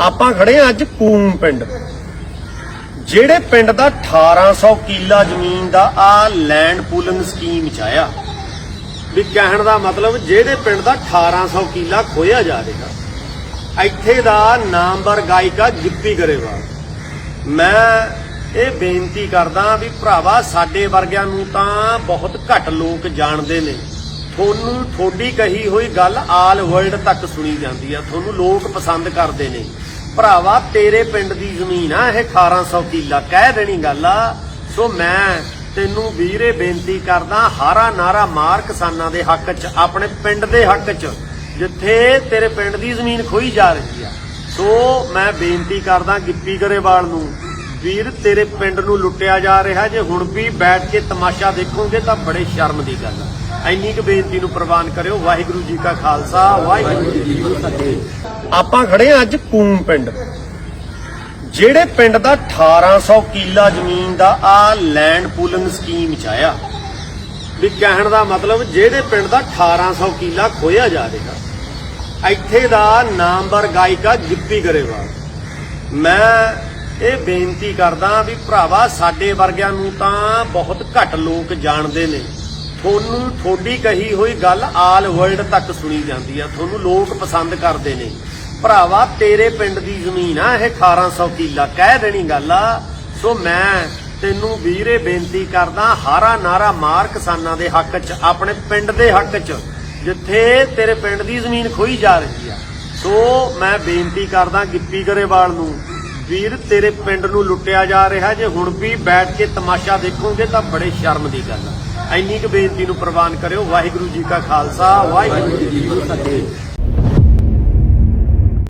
ਆਪਾਂ ਖੜੇ ਆ ਅੱਜ ਕੂਮ ਪਿੰਡ। ਜਿਹੜੇ ਪਿੰਡ ਦਾ 1800 ਕਿੱਲਾ ਜ਼ਮੀਨ ਦਾ ਆ ਲੈਂਡ ਪੂਲਿੰਗ ਸਕੀਮ ਚ ਆਇਆ, ਵੀ ਕਹਿਣ ਦਾ ਮਤਲਬ ਜਿਹੜੇ ਪਿੰਡ ਦਾ 1800 ਕਿੱਲਾ ਖੋਇਆ ਜਾ ਰਿਹਾ ਇੱਥੇ ਦਾ ਨਾਮਵਰ ਗਾਇਕਾ ਗਿੱਪੀ ਗਰੇਵਾਲ। ਮੈਂ ਇਹ ਬੇਨਤੀ ਕਰਦਾ ਵੀ ਭਰਾਵਾ, ਸਾਡੇ ਵਰਗਿਆਂ ਨੂੰ ਤਾਂ ਬਹੁਤ ਘੱਟ ਲੋਕ ਜਾਣਦੇ ਨੇ। ਤੁਹਾਨੂੰ ਥੋੜੀ ਕਹੀ ਹੋਈ ਗੱਲ ਆਲ ਵਰਲਡ ਤੱਕ ਸੁਣੀ ਜਾਂਦੀ ਆ। ਤੁਹਾਨੂੰ ਲੋਕ ਪਸੰਦ ਕਰਦੇ ਨੇ। ਭਰਾਵਾ, ਤੇਰੇ ਪਿੰਡ ਦੀ ਜ਼ਮੀਨ ਆ, ਇਹ 1800 ਕਿੱਲਾ। ਕਹਿ ਦੇਣੀ ਗੱਲ ਆ। ਸੋ ਮੈਂ ਤੈਨੂੰ ਵੀਰੇ ਬੇਨਤੀ ਕਰਦਾ, ਹਾਰਾ ਨਾਰਾ ਮਾਰ ਕਿਸਾਨਾਂ ਦੇ ਹੱਕ 'ਚ, ਆਪਣੇ ਪਿੰਡ ਦੇ ਹੱਕ 'ਚ, ਜਿੱਥੇ ਤੇਰੇ ਪਿੰਡ ਦੀ ਜ਼ਮੀਨ ਖੋਈ ਜਾ ਰਹੀ ਆ। ਸੋ ਮੈਂ ਬੇਨਤੀ ਕਰਦਾ ਗਿੱਪੀ ਗਰੇਵਾਲ ਨੂੰ, ਵੀਰ, ਤੇਰੇ ਪਿੰਡ ਨੂੰ ਲੁੱਟਿਆ ਜਾ ਰਿਹਾ। ਜੇ ਹੁਣ ਵੀ ਬੈਠ ਕੇ ਤਮਾਸ਼ਾ ਦੇਖੋਗੇ ਤਾਂ ਬੜੇ ਸ਼ਰਮ ਦੀ ਗੱਲ ਆ। ਇੰਨੀ ਕੁ ਬੇਨਤੀ ਨੂੰ ਪ੍ਰਵਾਨ ਕਰਿਓ। ਵਾਹਿਗੁਰੂ ਜੀ ਕਾ ਖਾਲਸਾ, ਵਾਹਿਗੁਰੂ ਜੀ ਕੀ ਫਤਿਹ। ਆਪਾਂ ਖੜੇ ਆ ਅੱਜ ਕੂਮ ਪਿੰਡ। ਜਿਹੜੇ ਪਿੰਡ ਦਾ 1800 ਕਿੱਲਾ ਜ਼ਮੀਨ ਦਾ ਆ ਲੈਂਡ ਪੂਲਿੰਗ ਸਕੀਮ ਚ ਆਇਆ। ਵੀ ਕਹਿਣ ਦਾ ਮਤਲਬ ਜਿਹੜੇ ਪਿੰਡ ਦਾ 1800 ਕਿੱਲਾ ਖੋਇਆ ਜਾਵੇਗਾ, ਇੱਥੇ ਦਾ ਨਾਮਵਰ ਗਾਇਕਾ ਗਿੱਪੀ ਗਰੇਵਾਲ। ਮੈਂ ਇਹ ਬੇਨਤੀ ਕਰਦਾ ਵੀ ਭਰਾਵਾ, ਸਾਡੇ ਵਰਗਿਆਂ ਨੂੰ ਤਾਂ ਬਹੁਤ ਘੱਟ ਲੋਕ ਜਾਣਦੇ ਨੇ। ਤੁਹਾਨੂੰ ਥੋੜੀ ਕਹੀ ਹੋਈ ਗੱਲ ਆਲ ਵਰਲਡ ਤੱਕ ਸੁਣੀ ਜਾਂਦੀ ਆ। ਤੁਹਾਨੂੰ ਲੋਕ ਪਸੰਦ ਕਰਦੇ ਨੇ। ਭਰਾਵਾ, ਤੇਰੇ ਪਿੰਡ ਦੀ ਜ਼ਮੀਨ ਆ, ਇਹ 1800 ਕਿੱਲਾ। ਕਹਿ ਦੇਣੀ ਗੱਲ ਆ। ਸੋ ਮੈਂ ਤੈਨੂੰ ਵੀਰੇ ਬੇਨਤੀ ਕਰਦਾ, ਹਾਰਾ ਨਾਰਾ ਮਾਰ ਕਿਸਾਨਾਂ ਦੇ ਹੱਕ 'ਚ, ਆਪਣੇ ਪਿੰਡ ਦੇ ਹੱਕ 'ਚ, ਜਿੱਥੇ ਤੇਰੇ ਪਿੰਡ ਦੀ ਜ਼ਮੀਨ ਖੋਈ ਜਾ ਰਹੀ ਆ। ਸੋ ਮੈਂ ਬੇਨਤੀ ਕਰਦਾ ਗਿੱਪੀ ਗਰੇਵਾਲ ਨੂੰ, ਵੀਰ, ਤੇਰੇ ਪਿੰਡ ਨੂੰ ਲੁੱਟਿਆ ਜਾ ਰਿਹਾ। ਜੇ ਹੁਣ ਵੀ ਬੈਠ ਕੇ ਤਮਾਸ਼ਾ ਦੇਖੋਗੇ ਤਾਂ ਬੜੇ ਸ਼ਰਮ ਦੀ ਗੱਲ ਆ। ਇੰਨੀ ਕੁ ਬੇਨਤੀ ਨੂੰ ਪ੍ਰਵਾਨ ਕਰਿਓ। ਵਾਹਿਗੁਰੂ ਜੀ ਕਾ ਖਾਲਸਾ ਵਾਹਿਗੁਰੂ ਜੀ ਕੀ ਫਤਿਹ।